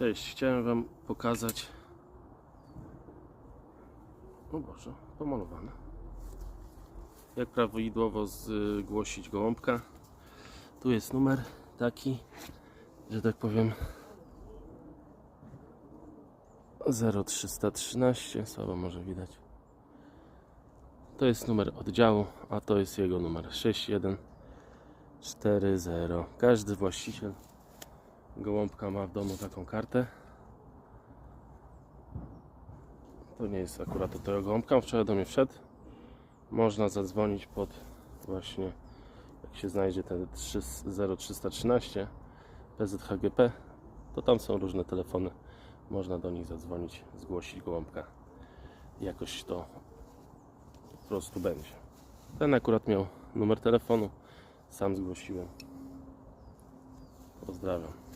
Cześć, chciałem Wam pokazać. O Boże, pomalowane. Jak prawidłowo zgłosić gołąbka. Tu jest numer taki, że tak powiem 0313, słabo może widać. To jest numer oddziału, a to jest jego numer 6140. Każdy właściciel gołąbka ma w domu taką kartę. To nie jest akurat od tego gołąbka, wczoraj do mnie wszedł. Można zadzwonić pod właśnie, jak się znajdzie ten 3 0313 PZHGP, to tam są różne telefony. Można do nich zadzwonić, zgłosić gołąbka. Jakoś to po prostu będzie. Ten akurat miał numer telefonu, sam zgłosiłem. Pozdrawiam.